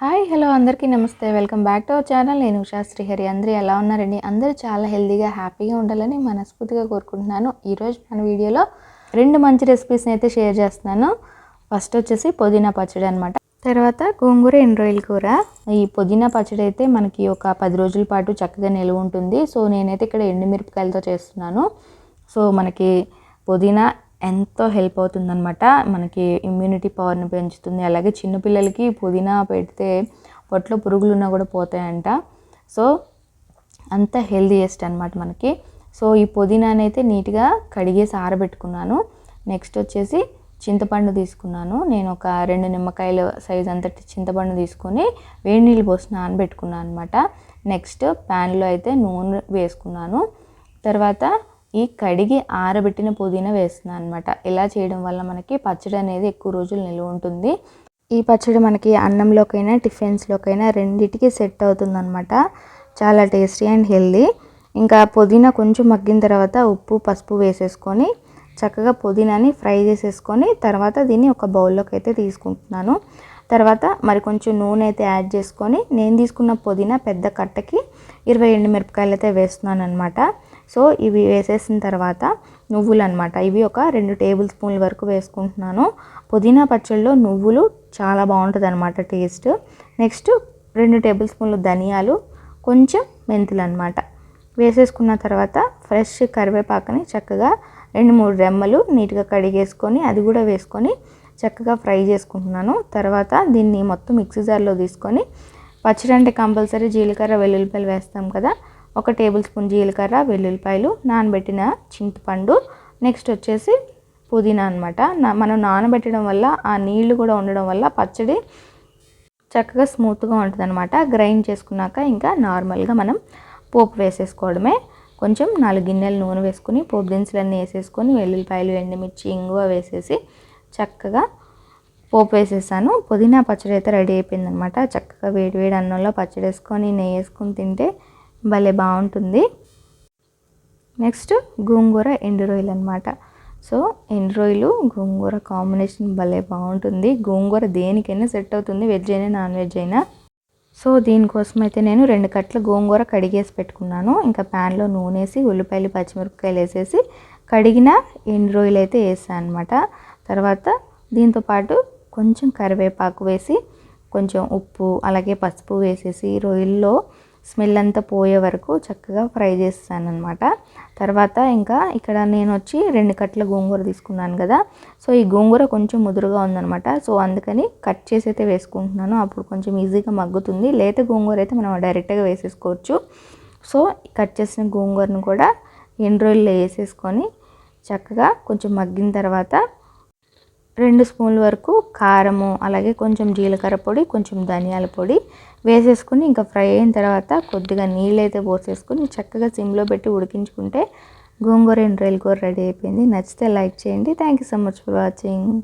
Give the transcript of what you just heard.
Hi hello అందరికీ నమస్తే. Welcome back to our channel. నేను ఉషా శ్రీహరి. అందరూ ఎలా ఉన్నారండి? అందరూ చాలా హెల్తీగా హ్యాపీగా ఉండాలని మనస్ఫూర్తిగా కోరుకుంటున్నాను. ఈరోజు మన వీడియోలో రెండు మంచి రెసిపీస్ని అయితే షేర్ చేస్తున్నాను. ఫస్ట్ వచ్చేసి పుదీనా పచ్చడి అనమాట తర్వాత గోంగూర ఎండ్రాయిల్ కూర. ఈ పుదీనా పచ్చడి అయితే మనకి ఒక పది రోజుల పాటు చక్కగా నిలువ ఉంటుంది. సో నేనైతే ఇక్కడ ఎండుమిరపకాయలతో చేస్తున్నాను. సో మనకి పుదీనా ఎంతో హెల్ప్ అవుతుందన్నమాట. మనకి ఇమ్యూనిటీ పవర్ని పెంచుతుంది. అలాగే చిన్నపిల్లలకి పుదీనా పెడితే పొట్లో పురుగులు ఉన్నా కూడా పోతాయంట. సో అంత హెల్దీయెస్ట్ అనమాట మనకి. సో ఈ పుదీనాని అయితే నీట్గా కడిగేసి ఆరబెట్టుకున్నాను. నెక్స్ట్ వచ్చేసి చింతపండు తీసుకున్నాను. నేను ఒక రెండు నిమ్మకాయల సైజ్ అంతటి చింతపండు తీసుకొని వేడి నీళ్ళు పోసి నానబెట్టుకున్నాను అనమాట నెక్స్ట్ ప్యాన్లో అయితే నూనె వేసుకున్నాను. తర్వాత ఈ కడిగి ఆరబెట్టిన పుదీనా వేస్తున్నాను అనమాట ఇలా చేయడం వల్ల మనకి పచ్చడి అనేది ఎక్కువ రోజులు నిల్వ ఉంటుంది. ఈ పచ్చడి మనకి అన్నంలోకైనా టిఫిన్స్లోకైనా రెండింటికి సెట్ అవుతుందన్నమాట. చాలా టేస్టీ అండ్ హెల్దీ. ఇంకా పుదీనా కొంచెం మగ్గిన తర్వాత ఉప్పు పసుపు వేసేసుకొని చక్కగా పుదీనాని ఫ్రై చేసేసుకొని తర్వాత దీన్ని ఒక బౌల్లోకి అయితే తీసుకుంటున్నాను. తర్వాత మరి కొంచెం నూనె అయితే యాడ్ చేసుకొని నేను తీసుకున్న పుదీనా పెద్ద కట్టకి ఇరవై ఎండు మిరపకాయలు అయితే వేస్తున్నాను అనమాట సో ఇవి వేసేసిన తర్వాత నువ్వులు అనమాట ఇవి ఒక రెండు టేబుల్ స్పూన్ల వరకు వేసుకుంటున్నాను. పుదీనా పచ్చడిలో నువ్వులు చాలా బాగుంటుంది అనమాట టేస్ట్. నెక్స్ట్ రెండు టేబుల్ స్పూన్లు ధనియాలు కొంచెం మెంతులు అనమాట వేసేసుకున్న తర్వాత ఫ్రెష్ కరివేపాకుని చక్కగా రెండు మూడు రెమ్మలు నీట్గా కడిగేసుకొని అది కూడా వేసుకొని చక్కగా ఫ్రై చేసుకుంటున్నాను. తర్వాత దీన్ని మొత్తం మిక్సీ జార్లో తీసుకొని పచ్చడి అంటే కంపల్సరీ జీలకర్ర వెల్లుల్లిపాయలు వేస్తాం కదా ఒక టేబుల్ స్పూన్ జీలకర్ర వెల్లుల్లిపాయలు నానబెట్టిన చింతపండు నెక్స్ట్ వచ్చేసి పుదీనా అనమాట మనం నానబెట్టడం వల్ల ఆ నీళ్ళు కూడా ఉండడం వల్ల పచ్చడి చక్కగా స్మూత్గా ఉంటుంది అనమాట గ్రైండ్ చేసుకున్నాక ఇంకా నార్మల్గా మనం పోపు వేసేసుకోవడమే. కొంచెం నాలుగు గిన్నెలు నూనె వేసుకుని పోపు దినుసులన్నీ వేసేసుకొని వెల్లుల్లిపాయలు ఎండుమిర్చి ఇంగువ వేసేసి చక్కగా పోపు వేసేసాను. పుదీనా పచ్చడి అయితే రెడీ అయిపోయిందనమాట చక్కగా వేడి వేడి అన్నంలో పచ్చడి వేసుకొని నెయ్యి వేసుకొని తింటే భలే బాగుంటుంది. నెక్స్ట్ గోంగూర ఎండు రొయ్యలు అనమాట సో ఎండు రొయ్యలు గోంగూర కాంబినేషన్ భలే బాగుంటుంది. గోంగూర దేనికైనా సెట్ అవుతుంది వెజ్ అయినా నాన్ వెజ్ అయినా. సో దీనికోసం అయితే నేను రెండు కట్ల గోంగూర కడిగేసి పెట్టుకున్నాను. ఇంకా ప్యాన్లో నూనె వేసి ఉల్లిపాయలు పచ్చిమిరపకాయలు వేసేసి కడిగిన ఎండు రొయ్యలు అయితే వేసాను అనమాట తర్వాత దీంతోపాటు కొంచెం కరివేపాకు వేసి కొంచెం ఉప్పు అలాగే పసుపు వేసేసి రొయ్యల్లో స్మెల్ అంతా పోయే వరకు చక్కగా ఫ్రై చేస్తాను అనమాట తర్వాత ఇంకా ఇక్కడ నేను వచ్చి రెండు కట్ల గోంగూర తీసుకున్నాను కదా. సో ఈ గోంగూర కొంచెం ముదురుగా ఉందనమాట సో అందుకని కట్ చేసి అయితే వేసుకుంటున్నాను. అప్పుడు కొంచెం ఈజీగా మగ్గుతుంది. లేత గోంగూర అయితే మనం డైరెక్ట్గా వేసేసుకోవచ్చు. సో కట్ చేసిన గోంగూరను కూడా ఎండ్రోయిల్లో రోజుల్లో వేసేసుకొని చక్కగా కొంచెం మగ్గిన తర్వాత రెండు స్పూన్ల వరకు కారము అలాగే కొంచెం జీలకర్ర పొడి కొంచెం ధనియాల పొడి వేసేసుకుని ఇంకా ఫ్రై అయిన తర్వాత కొద్దిగా నీళ్ళు అయితే పోసేసుకుని చక్కగా సిమ్లో పెట్టి ఉడికించుకుంటే గోంగూర ఎండ్రాయిల్ కూర రెడీ అయిపోయింది. నచ్చితే లైక్ చేయండి. Thank you so much for watching